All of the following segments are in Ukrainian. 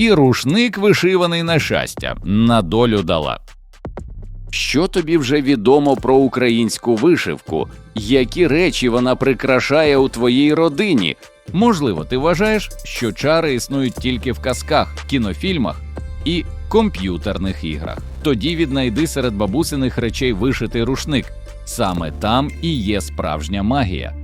і рушник вишиваний на щастя, на долю дала. Що тобі вже відомо про українську вишивку? Які речі вона прикрашає у твоїй родині? Можливо, ти вважаєш, що чари існують тільки в казках, кінофільмах і комп'ютерних іграх. Тоді віднайди серед бабусиних речей вишитий рушник. Саме там і є справжня магія.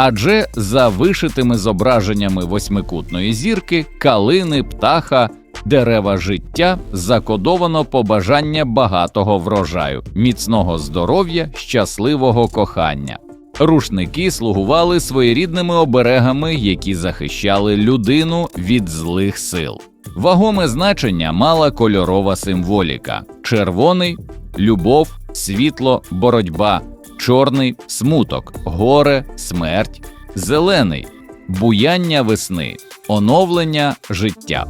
Адже за вишитими зображеннями восьмикутної зірки, калини, птаха, дерева життя закодовано побажання багатого врожаю, міцного здоров'я, щасливого кохання. Рушники слугували своєрідними оберегами, які захищали людину від злих сил. Вагоме значення мала кольорова символіка: червоний любов, світло, боротьба, чорний смуток, горе, смерть, зелений буяння весни, оновлення життя.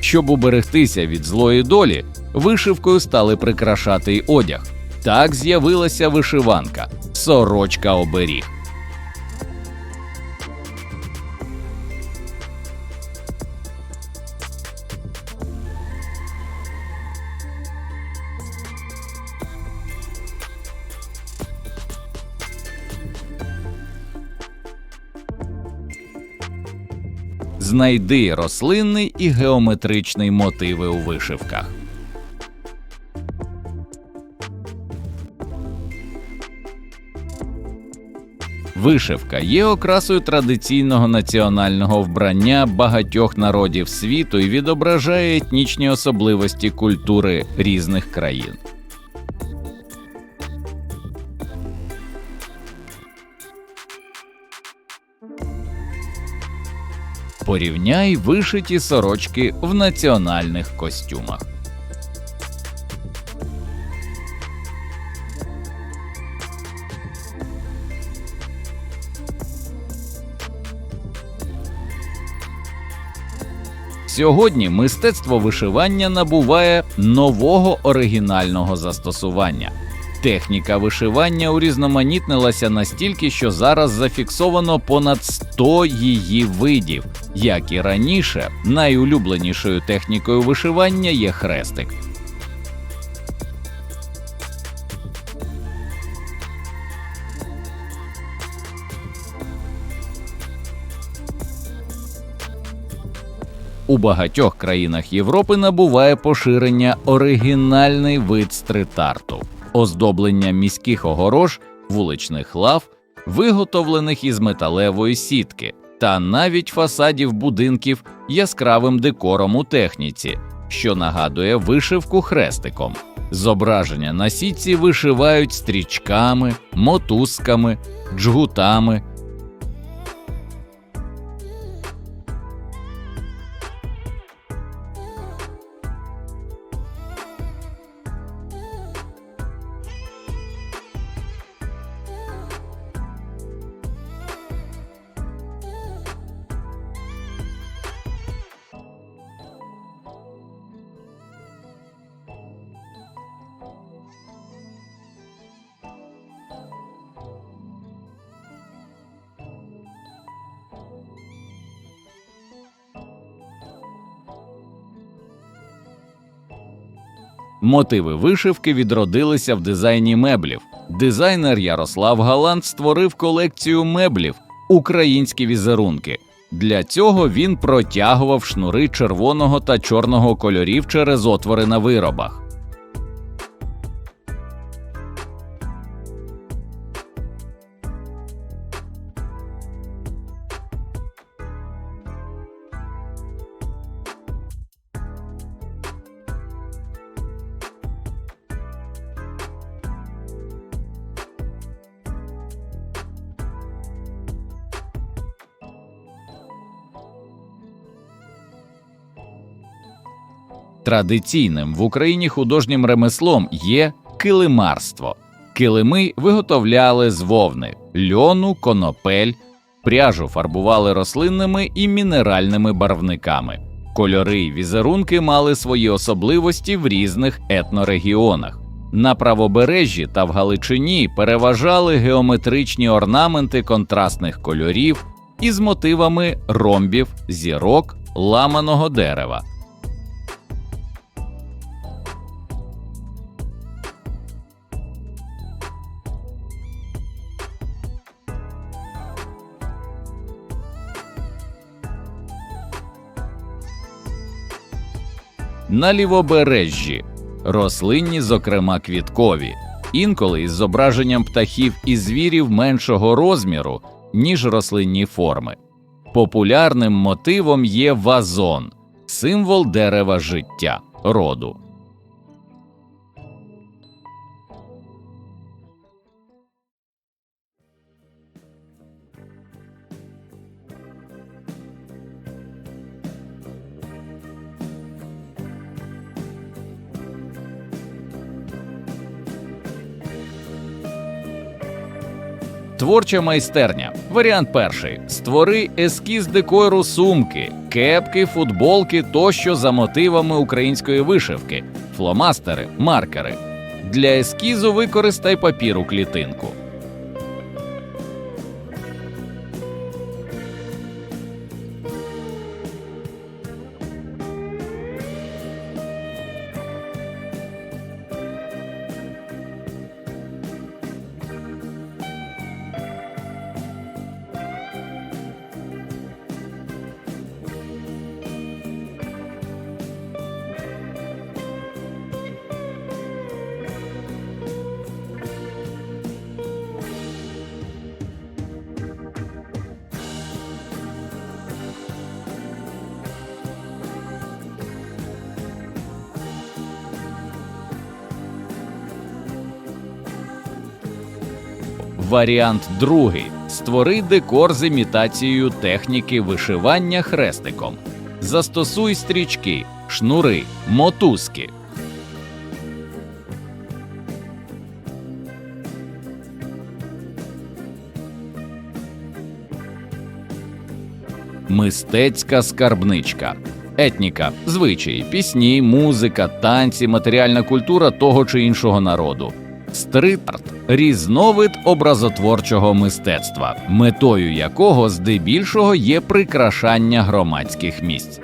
Щоб уберегтися від злої долі, вишивкою стали прикрашати й одяг. Так з'явилася вишиванка, сорочка оберіг. Знайди рослинний і геометричний мотиви у вишивках. Вишивка є окрасою традиційного національного вбрання багатьох народів світу і відображає етнічні особливості культури різних країн. Порівняй вишиті сорочки в національних костюмах. Сьогодні мистецтво вишивання набуває нового оригінального застосування. Техніка вишивання урізноманітнилася настільки, що зараз зафіксовано понад 100 її видів. Як і раніше, найулюбленішою технікою вишивання є хрестик. У багатьох країнах Європи набуває поширення оригінальний вид стрит-арту – оздоблення міських огорож, вуличних лав, виготовлених із металевої сітки, та навіть фасадів будинків яскравим декором у техніці, що нагадує вишивку хрестиком. Зображення на сітці вишивають стрічками, мотузками, джгутами. Мотиви вишивки відродилися в дизайні меблів. Дизайнер Ярослав Галант створив колекцію меблів українські візерунки. Для цього він протягував шнури червоного та чорного кольорів через отвори на виробах. Традиційним в Україні художнім ремеслом є килимарство. Килими виготовляли з вовни, льону, конопель, пряжу фарбували рослинними і мінеральними барвниками. Кольори й візерунки мали свої особливості в різних етнорегіонах. На правобережжі та в Галичині переважали геометричні орнаменти контрастних кольорів із мотивами ромбів, зірок, ламаного дерева. На лівобережжі рослинні, зокрема квіткові, інколи із зображенням птахів і звірів меншого розміру, ніж рослинні форми. Популярним мотивом є вазон, символ дерева життя, роду. Творча майстерня. Варіант перший: створи ескіз декору сумки, кепки, футболки тощо за мотивами української вишивки, фломастери, маркери. Для ескізу використай папіру клітинку. Варіант другий: створи декор з імітацією техніки вишивання хрестиком. Застосуй стрічки, шнури, мотузки. Мистецька скарбничка. Етніка, звичаї, пісні, музика, танці, матеріальна культура того чи іншого народу. Стрит-арт – різновид образотворчого мистецтва, метою якого здебільшого є прикрашання громадських місць.